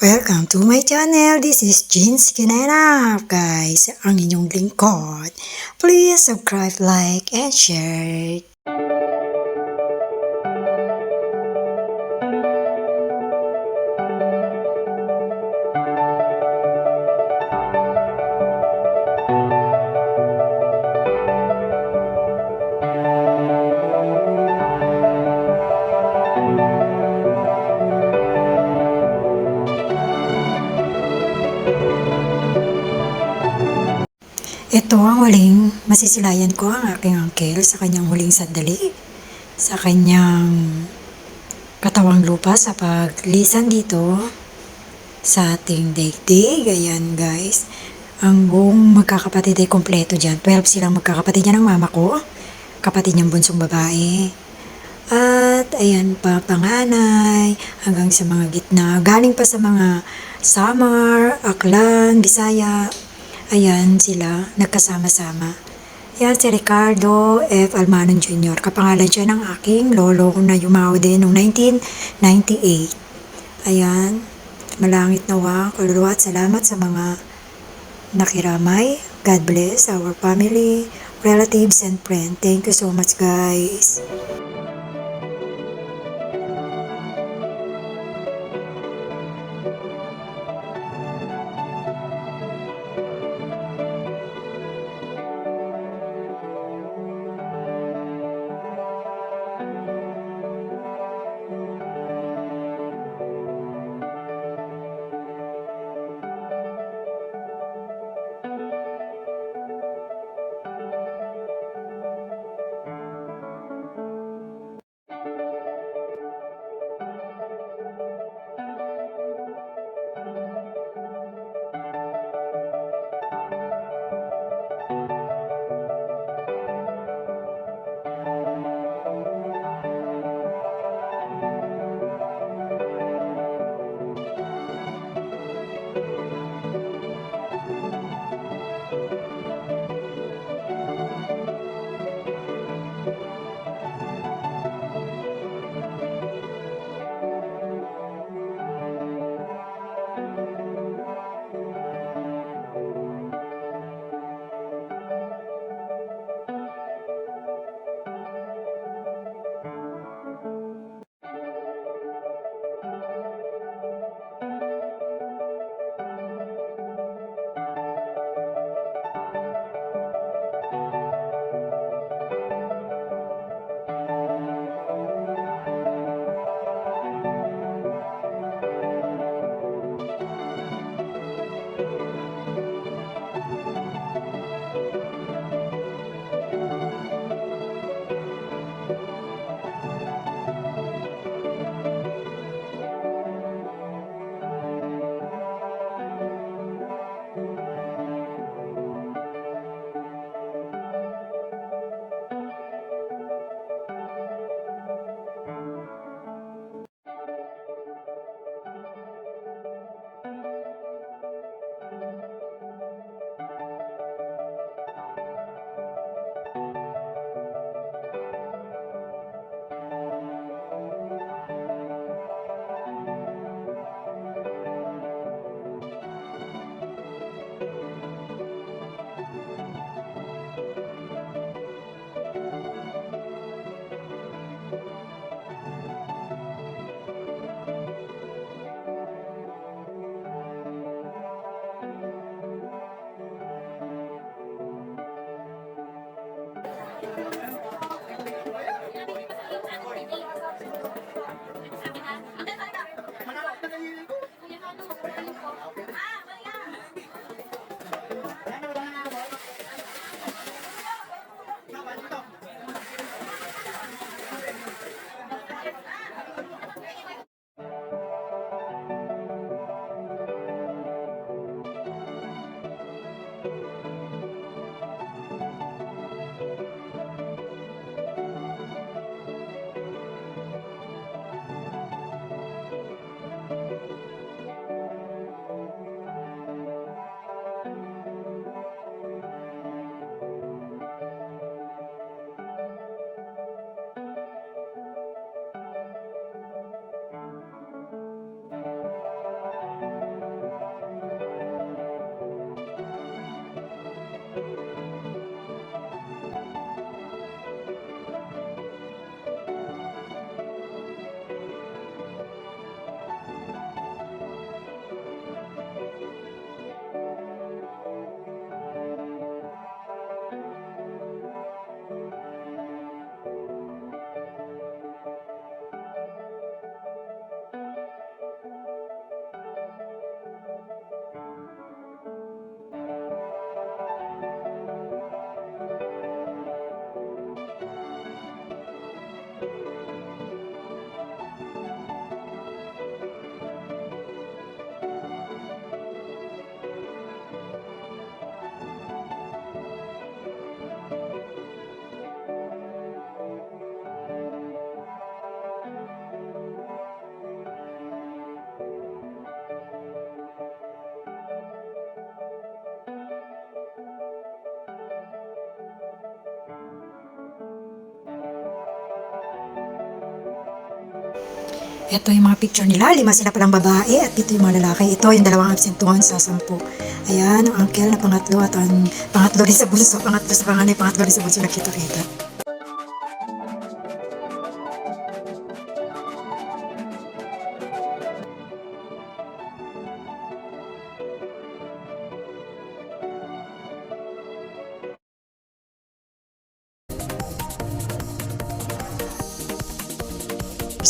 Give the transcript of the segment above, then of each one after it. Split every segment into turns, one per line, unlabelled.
Welcome to my channel. This is Jeans Kinenap, guys. Ang inyong lingkod. Please subscribe, like, and share. Ito ang huling masisilayan ko ang aking uncle sa kanyang huling sandali. Sa kanyang katawang lupa sa paglisan dito sa ating daigdig. Ayan guys. Ang buong magkakapatid ay kompleto dyan. 12 silang magkakapatid yan ng mama ko. Kapatid niyang bunsong babae. At ayan pa panganay hanggang sa mga gitna. Galing pa sa mga Samar, Aklan, Bisaya. Ayan sila, nagkasama-sama. Yan si Ricardo F. Almanon Jr. Kapangalan siya ng aking lolo na yumaw din noong 1998. Ayan, malangit nawa, kaluluwa at salamat sa mga nakiramay. God bless our family, relatives, and friends. Thank you so much guys. Ito yung mga picture nila. Lima sila palang babae at ito yung mga lalaki. Ito yung dalawang absentuhan sa sampu. Ayan, ang uncle na pangatlo at ang pangatlo rin sa bunso. Pangatlo sa panganay, pangatlo rin sa bunso nagkita-kita.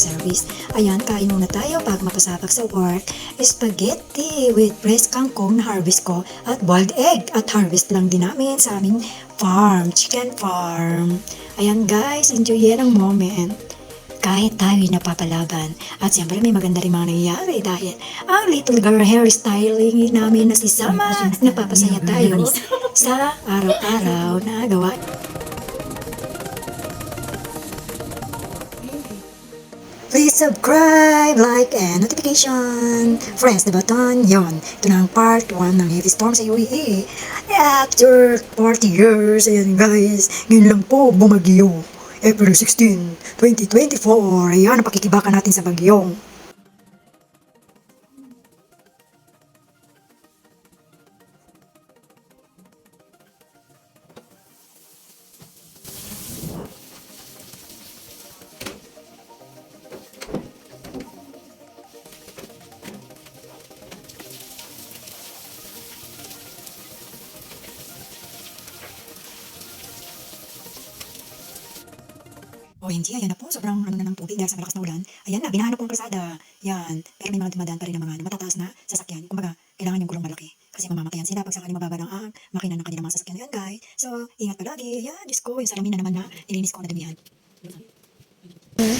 Service. Ayan, kain muna tayo bago mapasapag sa work. Spaghetti with breast kangkong na harvest ko at boiled egg. At harvest lang din namin sa aming farm, chicken farm. Ayan guys, enjoy yan ang moment. Kahit tayo napapalaban. At siyempre may maganda rin mga nangyayari dahil ang little girl hairstyling namin na si Sama, napapasaya tayo sa araw-araw na gawa subscribe, like, and notification. Press the button. Yon. Ito na ang part 1 ng heavy storm sa UAE. After 40 years, ayan guys, ngayon lang po bumagyo. April 16, 2024. Ayan, pakikibakan natin sa bagyong. OMG, ayan na po. Sobrang ano na ng tubig dahil sa malakas na ulan. Ayan na, binahanap ko ang kalsada. Yan. Pero may mga dumadaan pa rin ng mga matataas na sasakyan. Kumbaga, kailangan yung gulong malaki. Kasi mamamatayan sila pag sakali mababa ng ang makina ng kanilang mga sasakyan. Ayan guys. So, ingat palagi. Ayan, Diyos ko. Yung salamin na naman na ilinis ko na damihan.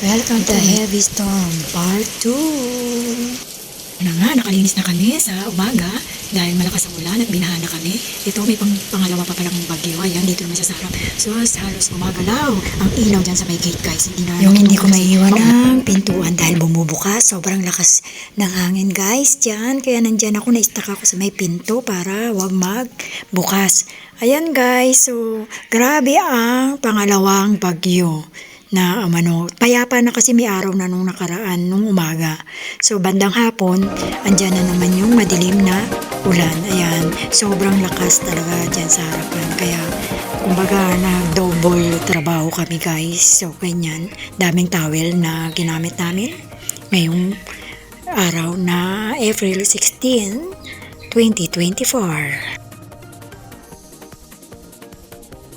Welcome to Heavy Storm Part 2. Na nga, nakalinis na kami sa umaga dahil malakas ang ulan at binaha na kami. Ito may pang, pangalawa pa palang bagyo. Ayan, dito naman siya sa harap. So, halos gumagalaw ang ilaw dyan sa may gate guys. Hindi na yung hindi ko maiiwan ang pintuan dahil bumubukas. Sobrang lakas ng hangin guys dyan. Kaya nandyan ako, na-stuck ako sa may pinto para wag magbukas. Ayan guys, so grabe ang pangalawang bagyo na um, ano, payapa na kasi may araw na nung nakaraan, nung umaga. So, bandang hapon, andyan na naman yung madilim na ulan. Ayan, sobrang lakas talaga dyan sa harapan. Kaya, kumbaga, nag-double trabaho kami guys. So, ganyan. Daming towel na ginamit namin ngayong araw na April 16, 2024.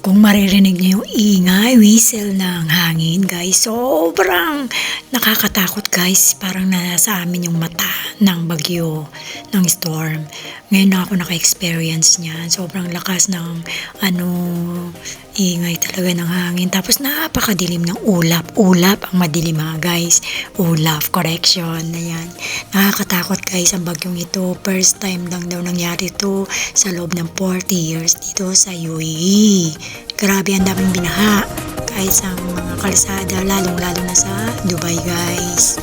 Kung maririnig niyo yung ingay, whistle ng hangin, guys, sobrang nakakatakot, guys. Parang nasa amin yung mata ng bagyo, ng storm. Ngayon na ako naka-experience niyan. Sobrang lakas ng, ano, ingay talaga ng hangin. Tapos napakadilim ng ulap. Ulap ang madilim ha, guys. Ulap, correction. Ayan. Nakakatakot, guys, ang bagyong ito. First time lang daw nangyari ito sa loob ng 40 years dito sa UAE. Grabe ang daming binaha kahit sa mga kalsada, lalong-lalo na sa Dubai guys.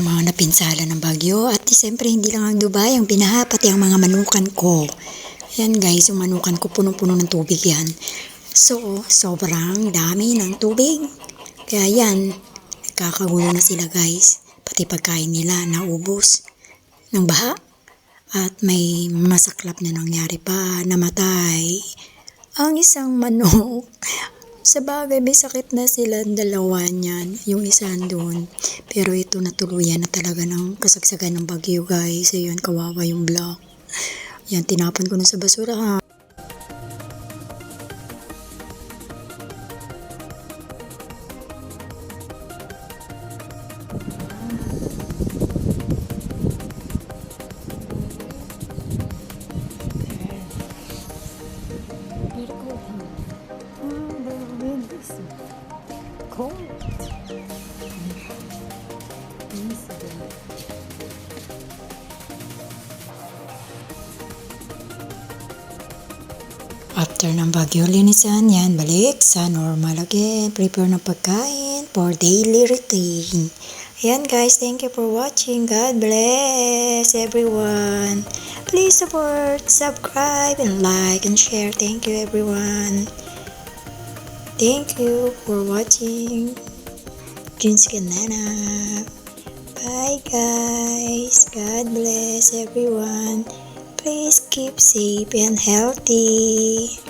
Ang mga napinsala ng bagyo at siyempre hindi lang ang Dubai ang binaha pati ang mga manukan ko. Ayan guys, yung manukan ko punong-puno ng tubig yan. So, sobrang dami ng tubig. Kaya yan, nagkakagulo na sila guys. Pati pagkain nila naubos ng baha. At may masaklap na nangyari pa, namatay ang isang manok. Sa bagay, may sakit na sila dalawa niyan. Yung isa doon. Pero ito natuluyan na talaga ng kasagsagan ng bagyo guys. Ayun, kawawa yung block. Yan, tinapon ko na sa basura. After ng bagyo, linisan yan. Balik sa normal again. Prepare ng pagkain for daily routine. Ayan guys, thank you for watching. God bless everyone. Please support, subscribe, and like, and share. Thank you everyone. Thank you for watching. Junsuke Nana. Bye guys. God bless everyone. Please keep safe and healthy.